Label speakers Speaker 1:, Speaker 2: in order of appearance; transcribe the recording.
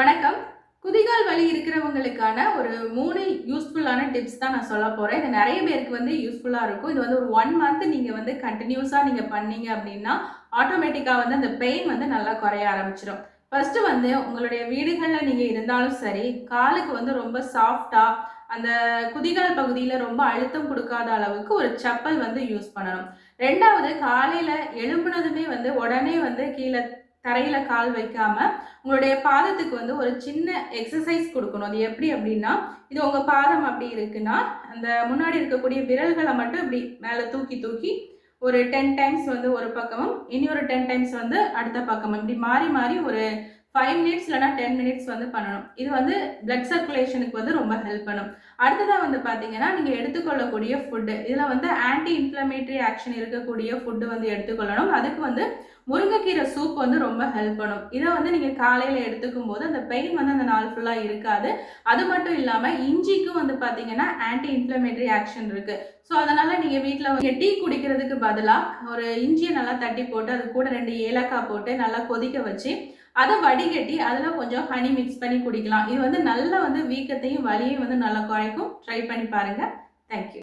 Speaker 1: வணக்கம். குதிகால் வலி இருக்கிறவங்களுக்கான ஒரு மூணு யூஸ்ஃபுல்லான டிப்ஸ் தான் நான் சொல்ல போகிறேன் இது நிறைய பேருக்கு வந்து யூஸ்ஃபுல்லாக இருக்கும். இது வந்து ஒரு ஒன் மந்த் நீங்கள் வந்து கண்டினியூஸாக நீங்கள் பண்ணீங்க அப்படின்னா ஆட்டோமேட்டிக்காக வந்து அந்த பெயின் வந்து நல்லா குறைய ஆரம்பிச்சிடும் ஃபஸ்ட்டு வந்து உங்களுடைய வீடுகளில் நீங்கள் இருந்தாலும் சரி காலுக்கு வந்து ரொம்ப சாஃப்டாக அந்த குதிகால் பகுதியில் ரொம்ப அழுத்தம் கொடுக்காத அளவுக்கு ஒரு செப்பல் வந்து யூஸ் பண்ணணும். ரெண்டாவது காலையில் எழும்புனதுமே வந்து உடனே வந்து கீழே தரையில கால் வைக்காம உங்களுடைய பாதத்துக்கு வந்து ஒரு சின்ன எக்ஸசைஸ் கொடுக்கணும். அது எப்படி அப்படின்னா இது உங்க பாதம் அப்படி இருக்குன்னா அந்த முன்னாடி இருக்கக்கூடிய விரல்களை மட்டும் இப்படி மேலே தூக்கி தூக்கி ஒரு டென் டைம்ஸ் வந்து ஒரு பக்கமும் இனி ஒரு டென் டைம்ஸ் வந்து அடுத்த பக்கமும். இப்படி மாறி மாறி ஒரு ஃபைவ் மினிட்ஸ் இல்லைனா டென் மினிட்ஸ் வந்து பண்ணணும். இது வந்து பிளட் சர்க்குலேஷனுக்கு வந்து ரொம்ப ஹெல்ப் பண்ணும். அடுத்ததாக வந்து பார்த்தீங்கன்னா நீங்கள் எடுத்துக்கொள்ளக்கூடிய ஃபுட்டு இதில் வந்து ஆன்டி இன்ஃப்ளமேட்டரி ஆக்ஷன் இருக்கக்கூடிய ஃபுட்டு வந்து எடுத்துக்கொள்ளணும். அதுக்கு வந்து முருங்கைக்கீரை சூப் வந்து ரொம்ப ஹெல்ப் பண்ணும். இதை வந்து நீங்கள் காலையில் எடுத்துக்கும் போது அந்த பெயின் வந்து அந்த நாள் ஃபுல்லாக இருக்காது. அது மட்டும் இல்லாமல் இஞ்சிக்கும் வந்து பார்த்தீங்கன்னா ஆன்டி இன்ஃப்ளமேட்டரி ஆக்ஷன் இருக்குது ஸோ அதனால் நீங்கள் வீட்டில் வந்து டீ குடிக்கிறதுக்கு பதிலாக ஒரு இஞ்சியை நல்லா தட்டி போட்டு அது கூட ரெண்டு ஏலக்காய் போட்டு நல்லா கொதிக்க வச்சு அதை வடிகட்டி அதில் கொஞ்சம் ஹனி மிக்ஸ் பண்ணி குடிக்கலாம். இது வந்து நல்லா வந்து வீக்கத்தையும் வலியையும் வந்து நல்லா குறைக்கும். ட்ரை பண்ணி பாருங்கள் தேங்க்யூ